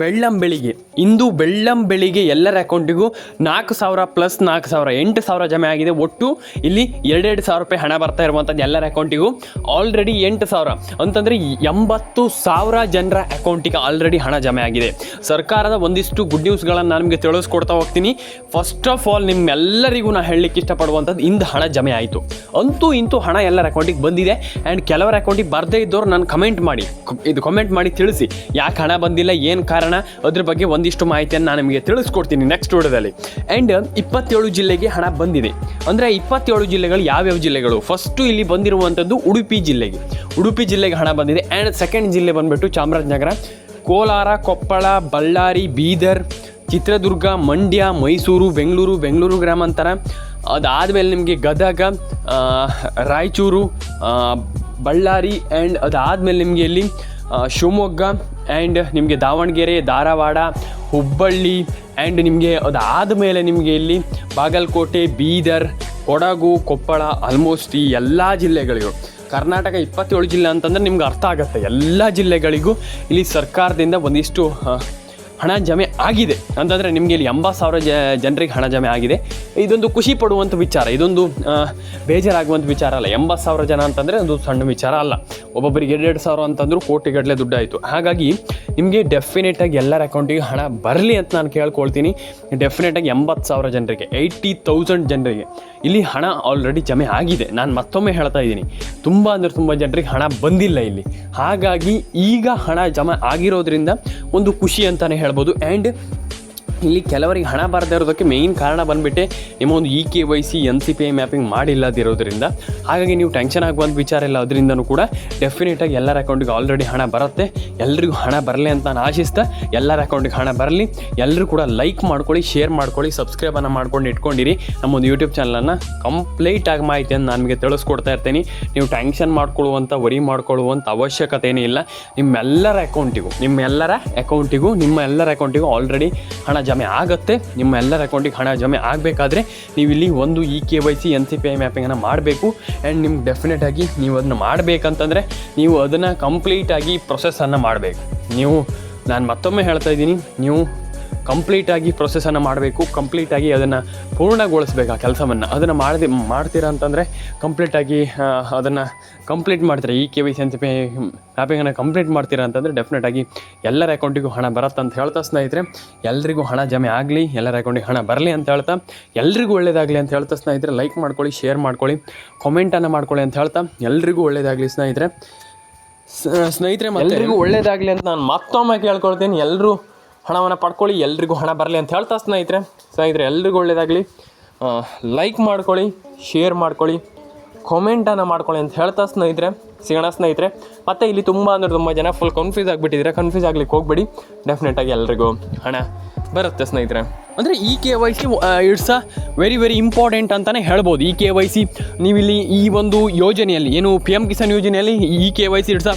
ಬೆಳ್ಳಂ ಬೆಳಿಗ್ಗೆ. ಇಂದು ಬೆಳ್ಳಂ ಬೆಳಿಗ್ಗೆ ಎಲ್ಲರ ಅಕೌಂಟಿಗೂ ನಾಲ್ಕು ಸಾವಿರ ಪ್ಲಸ್ ನಾಲ್ಕು ಸಾವಿರ, ಎಂಟು ಸಾವಿರ ಜಮೆ ಆಗಿದೆ. ಒಟ್ಟು ಇಲ್ಲಿ ಎರಡೆರಡು ಸಾವಿರ ರೂಪಾಯಿ ಹಣ ಬರ್ತಾ ಇರುವಂಥದ್ದು ಎಲ್ಲರ ಅಕೌಂಟಿಗೂ. ಆಲ್ರೆಡಿ ಎಂಟು ಸಾವಿರ. ಅಂತಂದರೆ ಎಂಬತ್ತು ಸಾವಿರ ಜನರ ಅಕೌಂಟಿಗೆ ಆಲ್ರೆಡಿ ಹಣ ಜಮೆ ಆಗಿದೆ. ಸರ್ಕಾರದ ಒಂದಿಷ್ಟು ಗುಡ್ ನ್ಯೂಸ್ಗಳನ್ನು ನಾನು ನಿಮಗೆ ತಿಳಿಸ್ಕೊಡ್ತಾ ಹೋಗ್ತೀನಿ. ಫಸ್ಟ್ ಆಫ್ ಆಲ್ ನಿಮ್ಮೆಲ್ಲರಿಗೂ ನಾನು ಹೇಳಲಿಕ್ಕೆ ಇಷ್ಟಪಡುವಂಥದ್ದು ಇಂದು ಹಣ ಜಮೆ ಆಯಿತು. ಅಂತೂ ಇಂತೂ ಹಣ ಎಲ್ಲರ ಅಕೌಂಟಿಗೆ ಬಂದಿದೆ. ಆ್ಯಂಡ್ ಕೆಲವರ ಅಕೌಂಟಿಗೆ ಬರದೇ ಇದ್ದವ್ರು ನಾನು ಕಮೆಂಟ್ ಮಾಡಿ. ಇದು ಕಮೆಂಟ್ ಮಾಡಿ ತಿಳಿಸಿ. ಯಾಕೆ ಹಣ ಬಂದಿಲ್ಲ, ಏನು ಕಾರಣ ಅದ್ರ ಬಗ್ಗೆ ಒಂದಿಷ್ಟು ಮಾಹಿತಿಯನ್ನು ನಾನು ನಿಮಗೆ ತಿಳಿಸ್ಕೊಡ್ತೀನಿ ನೆಕ್ಸ್ಟ್ ವಿಡಿಯೋದಲ್ಲಿ. ಆ್ಯಂಡ್ ಇಪ್ಪತ್ತೇಳು ಜಿಲ್ಲೆಗೆ ಹಣ ಬಂದಿದೆ. ಅಂದರೆ ಇಪ್ಪತ್ತೇಳು ಜಿಲ್ಲೆಗಳು ಯಾವ್ಯಾವ ಜಿಲ್ಲೆಗಳು? ಫಸ್ಟು ಇಲ್ಲಿ ಬಂದಿರುವಂಥದ್ದು ಉಡುಪಿ ಜಿಲ್ಲೆಗೆ. ಉಡುಪಿ ಜಿಲ್ಲೆಗೆ ಹಣ ಬಂದಿದೆ. ಆ್ಯಂಡ್ ಸೆಕೆಂಡ್ ಜಿಲ್ಲೆ ಬಂದುಬಿಟ್ಟು ಚಾಮರಾಜನಗರ. ಕೋಲಾರ, ಕೊಪ್ಪಳ, ಬಳ್ಳಾರಿ, ಬೀದರ್, ಚಿತ್ರದುರ್ಗ, ಮಂಡ್ಯ, ಮೈಸೂರು, ಬೆಂಗಳೂರು ಬೆಂಗಳೂರು ಗ್ರಾಮಾಂತರ. ಅದಾದಮೇಲೆ ನಿಮಗೆ ಗದಗ ರಾಯಚೂರು ಬಳ್ಳಾರಿ ಆ್ಯಂಡ್ ಅದಾದಮೇಲೆ ನಿಮಗೆ ಇಲ್ಲಿ ಶಿವಮೊಗ್ಗ ಆ್ಯಂಡ್ ನಿಮಗೆ ದಾವಣಗೆರೆ, ಧಾರವಾಡ, ಹುಬ್ಬಳ್ಳಿ ಆ್ಯಂಡ್ ನಿಮಗೆ ಅದಾದ ಮೇಲೆ ನಿಮಗೆ ಇಲ್ಲಿ ಬಾಗಲಕೋಟೆ, ಬೀದರ್, ಕೊಡಗು, ಕೊಪ್ಪಳ ಆಲ್ಮೋಸ್ಟ್ ಈ ಎಲ್ಲ ಜಿಲ್ಲೆಗಳಿಗೂ. ಕರ್ನಾಟಕ ಇಪ್ಪತ್ತೇಳು ಜಿಲ್ಲೆ ಅಂತಂದರೆ ನಿಮ್ಗೆ ಅರ್ಥ ಆಗುತ್ತೆ. ಎಲ್ಲ ಜಿಲ್ಲೆಗಳಿಗೂ ಇಲ್ಲಿ ಸರ್ಕಾರದಿಂದ ಒಂದಿಷ್ಟು ಹಣ ಜಮೆ ಆಗಿದೆ. ಅಂತಂದರೆ ನಿಮಗೆ ಇಲ್ಲಿ ಎಂಬತ್ತು ಸಾವಿರ ಜನರಿಗೆ ಹಣ ಜಮೆ ಆಗಿದೆ. ಇದೊಂದು ಖುಷಿ ಪಡುವಂಥ ವಿಚಾರ, ಇದೊಂದು ಬೇಜಾರಾಗುವಂಥ ವಿಚಾರ ಅಲ್ಲ. ಎಂಬತ್ತು ಸಾವಿರ ಜನ ಅಂತಂದರೆ ಒಂದು ಸಣ್ಣ ವಿಚಾರ ಅಲ್ಲ. ಒಬ್ಬೊಬ್ಬರಿಗೆ ಎರಡೆರಡು ಸಾವಿರ ಅಂತಂದರೂ ಕೋಟಿಗಟ್ಟಲೆ ದುಡ್ಡಾಯಿತು. ಹಾಗಾಗಿ ನಿಮಗೆ ಡೆಫಿನೆಟಾಗಿ ಎಲ್ಲರ ಅಕೌಂಟಿಗೆ ಹಣ ಬರಲಿ ಅಂತ ನಾನು ಕೇಳ್ಕೊಳ್ತೀನಿ. ಡೆಫಿನೆಟಾಗಿ ಎಂಬತ್ತು ಸಾವಿರ ಜನರಿಗೆ ಏಯ್ಟಿ ತೌಸಂಡ್ ಜನರಿಗೆ ಇಲ್ಲಿ ಹಣ ಆಲ್ರೆಡಿ ಜಮೆ ಆಗಿದೆ. ನಾನು ಮತ್ತೊಮ್ಮೆ ಹೇಳ್ತಾ ಇದ್ದೀನಿ. ತುಂಬ ಅಂದರೆ ತುಂಬ ಜನರಿಗೆ ಹಣ ಬಂದಿಲ್ಲ ಇಲ್ಲಿ. ಹಾಗಾಗಿ ಈಗ ಹಣ ಜಮೆ ಆಗಿರೋದ್ರಿಂದ ಒಂದು ಖುಷಿ ಅಂತಲೇ ಹೇಳ್ಬೋದು. ಆ್ಯಂಡ್ ಇಲ್ಲಿ ಕೆಲವರಿಗೆ ಹಣ ಬರದೇ ಇರೋದಕ್ಕೆ ಮೇಯ್ನ್ ಕಾರಣ ಬಂದುಬಿಟ್ಟೆ. ನಿಮ್ಮ ಒಂದು E K Y C N C P I mapping ಮಾಡಿಲ್ಲದಿರೋದ್ರಿಂದ. ಹಾಗಾಗಿ ನೀವು ಟೆನ್ಷನ್ ಆಗುವಂಥ ವಿಚಾರ ಇಲ್ಲ. ಅದರಿಂದನೂ ಕೂಡ ಡೆಫಿನೆಟಾಗಿ ಎಲ್ಲರ ಅಕೌಂಟಿಗೆ ಆಲ್ರೆಡಿ ಹಣ ಬರುತ್ತೆ. ಎಲ್ರಿಗೂ ಹಣ ಬರಲಿ ಅಂತ ನಾನು ಆಶಿಸ್ತಾ, ಎಲ್ಲರ ಅಕೌಂಟಿಗೆ ಹಣ ಬರಲಿ. ಎಲ್ಲರೂ ಕೂಡ ಲೈಕ್ ಮಾಡ್ಕೊಳ್ಳಿ ಶೇರ್ ಮಾಡ್ಕೊಳ್ಳಿ ಸಬ್ಸ್ಕ್ರೈಬನ್ನು ಮಾಡ್ಕೊಂಡು ಇಟ್ಕೊಂಡಿರಿ. ನಮ್ಮ ಒಂದು ಯೂಟ್ಯೂಬ್ ಚಾನಲನ್ನು ಕಂಪ್ಲೀಟಾಗಿ ಮಾಹಿತಿಯನ್ನು ನಾನು ನಿಮಗೆ ತಿಳಿಸ್ಕೊಡ್ತಾ ಇರ್ತೀನಿ. ನೀವು ಟೆನ್ಷನ್ ಮಾಡ್ಕೊಳ್ಳುವಂಥ ವರಿ ಮಾಡ್ಕೊಳ್ಳುವಂಥ ಅವಶ್ಯಕತೆ ಏನಿಲ್ಲ ನಿಮ್ಮೆಲ್ಲರ ಅಕೌಂಟಿಗೂ ನಿಮ್ಮೆಲ್ಲರ ಅಕೌಂಟಿಗೂ ನಿಮ್ಮ ಎಲ್ಲರ ಅಕೌಂಟಿಗೂ ಆಲ್ರೆಡಿ ಹಣ ಜಮೆ ಆಗುತ್ತೆ. ನಿಮ್ಮ ಎಲ್ಲರ ಅಕೌಂಟಿಗೆ ಹಣ ಜಮೆ ಆಗಬೇಕಾದ್ರೆ ನೀವು ಇಲ್ಲಿ ಒಂದು E K Y C N C P I ಮ್ಯಾಪಿಂಗನ್ನು ಮಾಡಬೇಕು. ಆ್ಯಂಡ್ ನಿಮ್ಗೆ ಡೆಫಿನೆಟಾಗಿ ನೀವು ಅದನ್ನು ಮಾಡಬೇಕಂತಂದರೆ ನೀವು ಅದನ್ನು ಕಂಪ್ಲೀಟಾಗಿ ಪ್ರೊಸೆಸನ್ನು ಮಾಡಬೇಕು. ನೀವು, ನಾನು ಮತ್ತೊಮ್ಮೆ ಹೇಳ್ತಾ ಇದ್ದೀನಿ, ನೀವು ಕಂಪ್ಲೀಟಾಗಿ ಪ್ರೊಸೆಸನ್ನು ಮಾಡಬೇಕು ಕಂಪ್ಲೀಟಾಗಿ ಅದನ್ನು ಪೂರ್ಣಗೊಳಿಸ್ಬೇಕು ಆ ಕೆಲಸವನ್ನು. ಅದನ್ನು ಮಾಡದೆ, ಮಾಡ್ತೀರಾ ಅಂತಂದರೆ ಕಂಪ್ಲೀಟಾಗಿ ಅದನ್ನು ಕಂಪ್ಲೀಟ್ ಮಾಡ್ತೀರಾ. ಈ ಕೆ ವೈ ಸಿ ಅಂತ ಮ್ಯಾಪಿಂಗನ್ನು ಕಂಪ್ಲೀಟ್ ಮಾಡ್ತೀರಾ ಅಂತಂದರೆ ಡೆಫಿನೆಟಾಗಿ ಎಲ್ಲರ ಅಕೌಂಟಿಗೂ ಹಣ ಬರುತ್ತೆ ಅಂತ ಹೇಳ್ತಾ ಸ್ನೇಹಿತರೆ. ಎಲ್ಲರಿಗೂ ಹಣ ಜಮೆ ಆಗಲಿ, ಎಲ್ಲರ ಅಕೌಂಟಿಗೆ ಹಣ ಬರಲಿ ಅಂತ ಹೇಳ್ತಾ. ಎಲ್ರಿಗೂ ಒಳ್ಳೇದಾಗಲಿ ಅಂತ ಹೇಳ್ತಾ ಸ್ನೇಹಿತರೆ. ಲೈಕ್ ಮಾಡ್ಕೊಳ್ಳಿ ಶೇರ್ ಮಾಡ್ಕೊಳ್ಳಿ ಕಾಮೆಂಟನ್ನು ಮಾಡ್ಕೊಳ್ಳಿ ಅಂತ ಹೇಳ್ತಾ. ಎಲ್ರಿಗೂ ಒಳ್ಳೇದಾಗಲಿ ಸ್ನೇಹಿತರೆ. ಸ್ನೇಹಿತರೆ ಎಲ್ಲರಿಗೂ ಒಳ್ಳೇದಾಗಲಿ ಅಂತ ನಾನು ಮತ್ತೊಮ್ಮೆ ಕೇಳ್ಕೊಳ್ತೀನಿ. ಎಲ್ಲರೂ ಹಣವನ್ನು ಪಡ್ಕೊಳ್ಳಿ, ಎಲ್ರಿಗೂ ಹಣ ಬರಲಿ ಅಂತ ಹೇಳ್ತಾ ಸ್ನೇಹಿತರೆ. ಸ್ನೇಹಿತರೆ, ಎಲ್ರಿಗೂ ಒಳ್ಳೆಯದಾಗಲಿ ಲೈಕ್ ಮಾಡ್ಕೊಳ್ಳಿ ಶೇರ್ ಮಾಡ್ಕೊಳ್ಳಿ ಕಾಮೆಂಟನ್ನು ಮಾಡ್ಕೊಳ್ಳಿ ಅಂತ ಹೇಳ್ತಾ ಸ್ನೇಹಿತರೆ. ಸಿಗೋಣ ಸ್ನೇಹಿತರೆ. ಮತ್ತು ಇಲ್ಲಿ ತುಂಬ ಅಂದರೆ ತುಂಬ ಜನ ಫುಲ್ ಕನ್ಫ್ಯೂಸ್ ಆಗಿಬಿಟ್ಟಿದ್ರೆ ಕನ್ಫ್ಯೂಸ್ ಆಗ್ಲಿಕ್ಕೆ ಹೋಗ್ಬೇಡಿ. ಡೆಫಿನೆಟಾಗಿ ಎಲ್ರಿಗೂ ಹಣ ಬರುತ್ತೆ ಸ್ನೇಹಿತರೆ. ಅಂದರೆ E K Y C it's a very very important ಅಂತಲೇ ಹೇಳ್ಬೋದು ಈ ಕೆ ವೈ ಸಿ ನೀವಿಲ್ಲಿ ಈ ಒಂದು ಯೋಜನೆಯಲ್ಲಿ, ಏನು ಪಿ ಎಂ ಕಿಸಾನ್ ಯೋಜನೆಯಲ್ಲಿ E K Y C it's a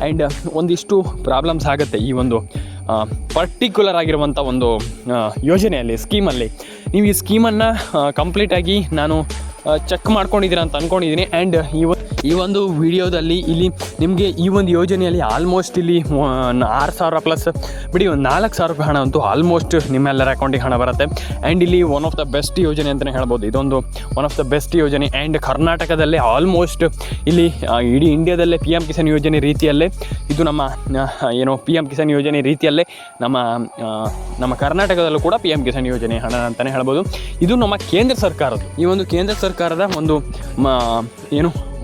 and ಒಂದಿಷ್ಟು ಪ್ರಾಬ್ಲಮ್ಸ್ ಆಗುತ್ತೆ ಈ ಒಂದು ಪರ್ಟಿಕ್ಯುಲರ್ ಆಗಿರುವಂಥ ಒಂದು ಯೋಜನೆಯಲ್ಲಿ ಸ್ಕೀಮಲ್ಲಿ ನೀವು ಈ ಸ್ಕೀಮನ್ನು ಕಂಪ್ಲೀಟಾಗಿ ನಾನು ಚೆಕ್ ಮಾಡ್ಕೊಂಡಿದ್ದೀರಾ ಅಂತ ಅಂದ್ಕೊಂಡಿದ್ದೀನಿ ಆ್ಯಂಡ್ ಈ ಈ ಒಂದು ವಿಡಿಯೋದಲ್ಲಿ ಇಲ್ಲಿ ನಿಮಗೆ ಈ ಒಂದು ಯೋಜನೆಯಲ್ಲಿ ಆಲ್ಮೋಸ್ಟ್ ಇಲ್ಲಿ ಆರು ಸಾವಿರ ಪ್ಲಸ್ ಬಿಡಿ ಒಂದು ನಾಲ್ಕು ಸಾವಿರ ರೂಪಾಯಿ ಹಣ ಅಂತೂ ಆಲ್ಮೋಸ್ಟ್ ನಿಮ್ಮೆಲ್ಲರ ಅಕೌಂಟಿಗೆ ಹಣ ಬರುತ್ತೆ. ಆ್ಯಂಡ್ ಇಲ್ಲಿ ಒನ್ ಆಫ್ ದ ಬೆಸ್ಟ್ ಯೋಜನೆ ಅಂತಲೇ ಹೇಳ್ಬೋದು. ಇದೊಂದು ಒನ್ ಆಫ್ ದ ಬೆಸ್ಟ್ ಯೋಜನೆ. ಆ್ಯಂಡ್ ಕರ್ನಾಟಕದಲ್ಲೇ ಆಲ್ಮೋಸ್ಟ್ ಇಲ್ಲಿ ಇಡೀ ಇಂಡಿಯಾದಲ್ಲೇ ಪಿ ಎಂ ಕಿಸಾನ್ ಯೋಜನೆ ರೀತಿಯಲ್ಲೇ, ಇದು ನಮ್ಮ ಏನು ಪಿ ಎಂ ಕಿಸಾನ್ ಯೋಜನೆ ರೀತಿಯಲ್ಲೇ ನಮ್ಮ ನಮ್ಮ ಕರ್ನಾಟಕದಲ್ಲೂ ಕೂಡ ಪಿ ಎಂ ಕಿಸಾನ್ ಯೋಜನೆ ಹಣ ಅಂತಲೇ ಹೇಳ್ಬೋದು. ಇದು ನಮ್ಮ ಕೇಂದ್ರ ಸರ್ಕಾರದ್ದು. ಈ ಒಂದು ಕೇಂದ್ರ ಸರ್ಕಾರದ ಒಂದು ಏನು